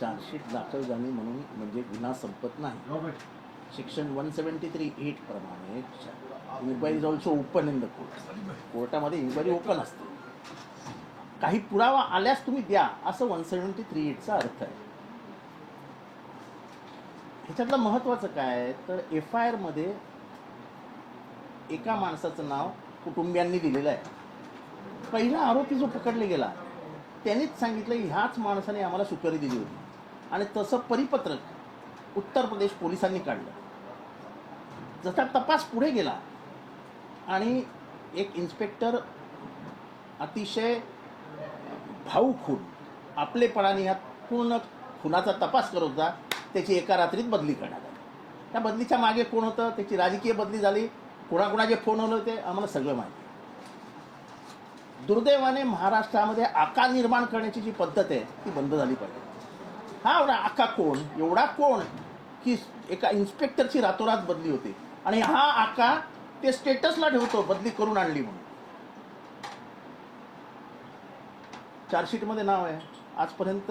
Chargesheet दाखल झाली म्हणून म्हणजे गुन्हा संपत नाही. Section one seventy three eight प्रमाणे inquiry also open in the court कोर्टामध्ये इन्क्वायरी ओपन असते. काही पुरावा आल्यास तुम्ही द्या असं वन सेवन्टी थ्री एटचा अर्थ आहे. ह्याच्यातलं महत्त्वाचं काय आहे? तर एफ आय आरमध्ये एका माणसाचं नाव कुटुंबियांनी दिलेलं आहे. पहिला आरोपी जो पकडला गेला त्यांनीच सांगितलं ह्याच माणसाने आम्हाला सुपारी दिली होती. आणि तसं परिपत्रक उत्तर प्रदेश पोलिसांनी काढलं. जसा तपास पुढे गेला आणि एक इन्स्पेक्टर अतिशय भाऊ खून आपलेपणाने ह्या पूर्ण खुनाचा तपास करत होता त्याची एका रात्रीत बदली करण्यात आली. त्या बदलीच्या मागे कोण होतं? त्याची राजकीय बदली झाली. कोणाकोणाचे फोन आले होते? आम्हाला सगळं माहिती. दुर्दैवाने महाराष्ट्रामध्ये आकार निर्माण करण्याची जी पद्धत आहे ती बंद झाली पाहिजे. हा एवढा आका कोण एवढा कोण की एका इन्स्पेक्टरची रातोरात बदली होते. आणि हा आका ते स्टेटसला ठेवतो बदली करून आणली म्हणून. चार्जशीटमध्ये नाव आहे. आजपर्यंत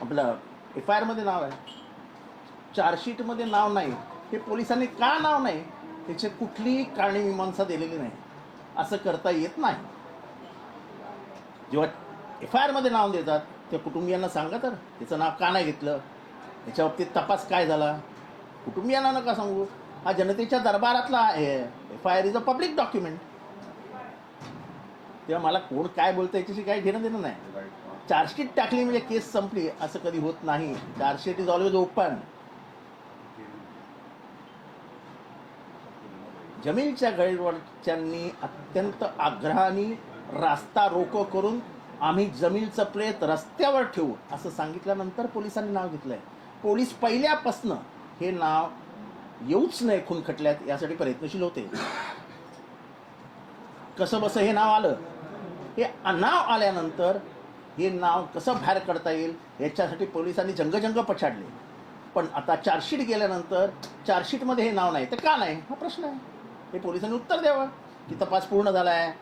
आपलं एफ आय आरमध्ये नाव आहे. चार्जशीटमध्ये नाव नाही. हे पोलिसांनी का नाव नाही? त्याची कुठलीही कारणी मीमांसा दिलेली नाही. असं करता येत नाही. जेव्हा एफ आय आरमध्ये नाव देतात त्या कुटुंबियांना सांगा तर. त्याचं नाव का नाही घेतलं? त्याच्या बाबतीत तपास काय झाला? कुटुंबियांना नका सांगू. हा जनतेच्या दरबारातला आहे. F I R is a public document तेव्हा मला कोण काय बोलतं याच्याशी काही घेणं देणं नाही. चार्जशीट टाकली म्हणजे केस संपली. असं कधी होत नाही. चार्जशीट इज ऑलवेज ओपन जमीनच्या गैरवर्च्यांनी अत्यंत आग्रहाने रास्ता रोको करून आम्ही जमीनचं प्रेत रस्त्यावर ठेवू असं सांगितल्यानंतर पोलिसांनी नाव घेतलंय. पोलीस पहिल्यापासनं हे नाव येऊच नाही खून खटल्यात यासाठी प्रयत्नशील होते. कसं बसं हे नाव आलं? हे नाव आल्यानंतर हे नाव कसं बाहेर काढता येईल याच्यासाठी पोलिसांनी जंगजंग पछाडले. पण आता चार्जशीट गेल्यानंतर चार्जशीटमध्ये हे नाव नाही तर का नाही? हा प्रश्न आहे. हे पोलिसांनी उत्तर द्यावं की तपास पूर्ण झाला आहे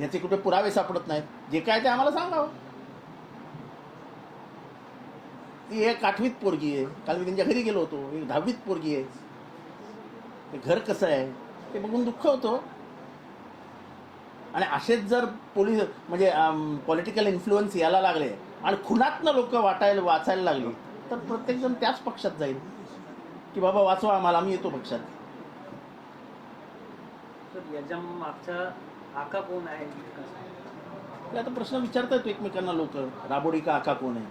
याचे कुठे पुरावे सापडत नाहीत. जे काय ते आम्हाला सांगावं. ती एक आठवीत पोरगी आहे. काल मी त्यांच्या घरी गेलो होतो. एक दहावीत पोरगी आहे. ते घर कसं आहे? ते बघून दुःख होतं. आणि असेच जर पोलीस म्हणजे पॉलिटिकल इन्फ्लुअन्स यायला लागले आणि खुनातनं लोक वाटायला वाचायला लागली तर प्रत्येकजण त्याच पक्षात जाईल. की बाबा वाचवा आम्हाला आम्ही येतो पक्षात. तर याच्या मागच्या आका कोण आहे? ते आता प्रश्न विचारतात एकमेकांना लोक. राबोडी का आका कोण आहे?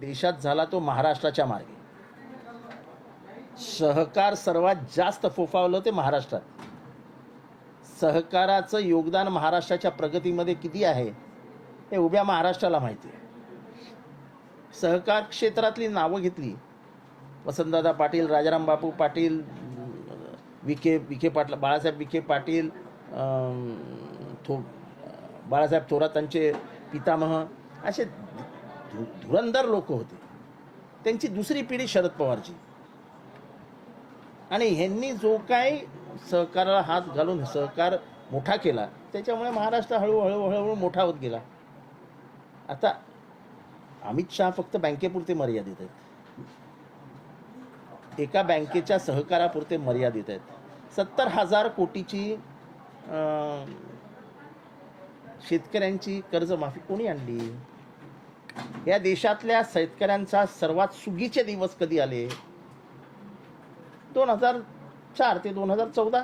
देशात झाला तो महाराष्ट्राच्या मार्गे सहकार सर्वात जास्त फोफावलं ते महाराष्ट्रात. सहकाराचं योगदान महाराष्ट्राच्या प्रगतीमध्ये किती आहे हे उभ्या महाराष्ट्राला माहिती आहे. सहकार क्षेत्रातली नावं घेतली वसंतदादा पाटील राजाराम बापू पाटील विखे विखे पाटला बाळासाहेब विखे पाटील थो बाळासाहेब थोरातांचे पितामह असे धु धुरंधर लोक होते. त्यांची दुसरी पिढी शरद पवारची. आणि ह्यांनी जो काय सहकाराला हात घालून सहकार मोठा केला त्याच्यामुळे महाराष्ट्र हळूहळू हळूहळू मोठा होत गेला. आता अमित शहा फक्त बँकेपुरते मर्यादित आहेत. एका बँकेच्या सहकारापुरते मर्यादित आहेत. सत्तर हजार कोटीची शेतकऱ्यांची कर्जमाफी कोणी आणली? या देशातल्या शेतकऱ्यांचा सर्वात सुगीचे दिवस कधी आले? दोन हजार चार ते दोन हजार चौदा.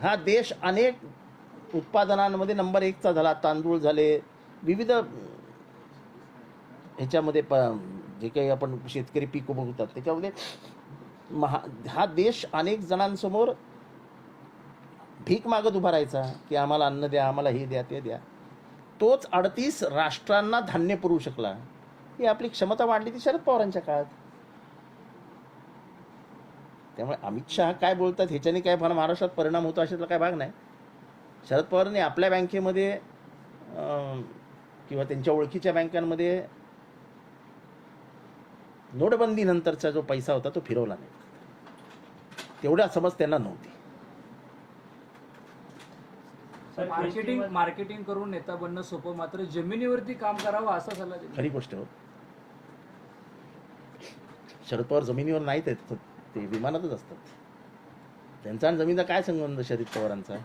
हा देश अनेक उत्पादनांमध्ये नंबर एकचा झाला तांदूळ झाले विविध ह्याच्यामध्ये प जे काही आपण शेतकरी पीक उभवतात त्याच्यामध्ये महा हा देश अनेक जणांसमोर भीक मागत उभा राहायचा की आम्हाला अन्न द्या आम्हाला हे द्या ते द्या. तोच अडतीस राष्ट्रांना धान्य पुरवू शकला. ही आपली क्षमता वाढली ती शरद पवारांच्या काळात. त्यामुळे अमित शहा काय बोलतात ह्याच्याने काय फार महाराष्ट्रात परिणाम होतो अशातला काय भाग नाही. शरद पवारांनी आपल्या बँकेमध्ये अं, किंवा त्यांच्या ओळखीच्या बँकांमध्ये नोटबंदीनंतरचा जो पैसा होता तो फिरवला नाही. तेवढ्या समज त्यांना नव्हती. मार्केटिंग मार्केटिंग करून नेता बनणं सोपं मात्र जमिनीवरती काम करावं असा सल्ला खरी गोष्ट हो. शरद पवार जमिनीवर नाहीत ते विमानातच असतात. त्यांचा आणि जमिनीचा काय संबंध शरद पवारांचा?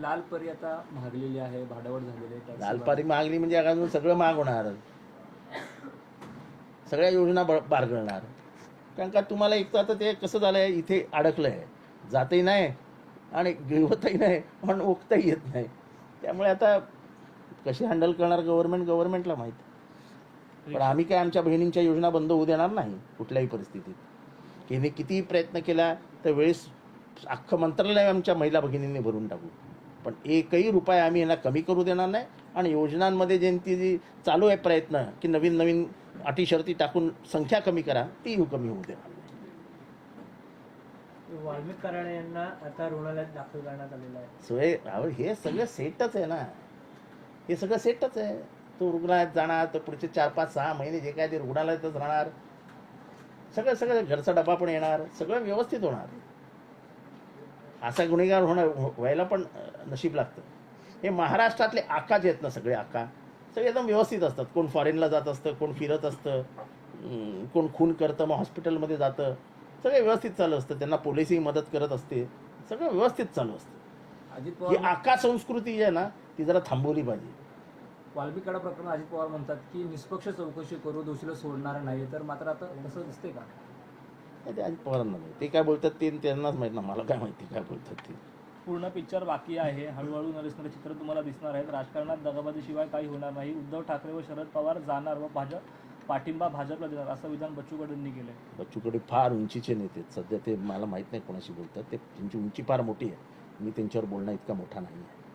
लाल परी आता महागलेली आहे भाडावड झालेली आहे लालपारी मागणी म्हणजे अजून सगळं महाग होणार. सगळ्या योजना बारगळणार कारण का तुम्हाला एक तर आता ते कसं झालंय इथे अडकलंय. जातही नाही आणि गिळवतही नाही पण ओकताही येत नाही. त्यामुळे आता कशी हँडल करणार गव्हर्नमेंट गव्हर्नमेंटला माहीत. पण आम्ही काय आमच्या बहिणींच्या योजना बंद होऊ देणार नाही कुठल्याही परिस्थितीत. की हिने कितीही प्रयत्न केला तर वेळेस अख्खं मंत्रालय आमच्या महिला भगिनींनी भरून टाकू. पण एकही रुपया आम्ही यांना कमी करू देणार नाही. आणि योजनांमध्ये ज्यांची जी चालू आहे प्रयत्न की नवीन नवीन अटी शर्ती टाकून संख्या कमी करा ती कमी होऊ देणार नाही. वाल्मिक कराडे यांना आता रुग्णालयात दाखल करण्यात आलेलं आहे. सोय अहो हे सगळं सेटच आहे ना. हे सगळं सेटच आहे. तो रुग्णालयात जाणार तर पुढचे चार पाच सहा महिने जे काय ते रुग्णालयातच राहणार. सगळं सगळं घरचा डबा पण येणार सगळं व्यवस्थित होणार. असा गुन्हेगार होणं व्हायला पण नशीब लागतं. हे महाराष्ट्रातले आका जे आहेत ना सगळे आका. सगळे एकदम व्यवस्थित असतात. कोण फॉरेनला जात असतं कोण फिरत असतं कोण खून करतं मग हॉस्पिटलमध्ये जातं. सगळे व्यवस्थित चालू असतं. त्यांना पोलिसही मदत करत असते. सगळं व्यवस्थित चालू असतं. अजित ही पवार आका संस्कृती जी आहे ना ती जरा थांबवली पाहिजे. वाल्मिक कडा प्रकरण अजित पवार म्हणतात की निष्पक्ष चौकशी करू दोषीला सोडणार नाही. तर मात्र आता तसं दिसते का? ते अजित पवारांना माहिती. ते काय बोलतात ते त्यांनाच माहीत ना मला काय माहिती काय बोलतात ते. पूर्ण पिक्चर बाकी आहे. हळूहळू नरेंद्र चित्र तुम्हाला दिसणार आहेत. राजकारणात दगाबाजीशिवाय काही होणार नाही. उद्धव ठाकरे व शरद पवार जाणार व भाजप पाठिंबा भाजपला देणार असं विधान बच्चू कडूंनी केलंय. बच्चूकडे फार उंचीचे नेते. सध्या ते मला माहीत नाही कोणाशी बोलतात. ते त्यांची उंची फार मोठी आहे. मी त्यांच्यावर बोलणं इतका मोठा नाही आहे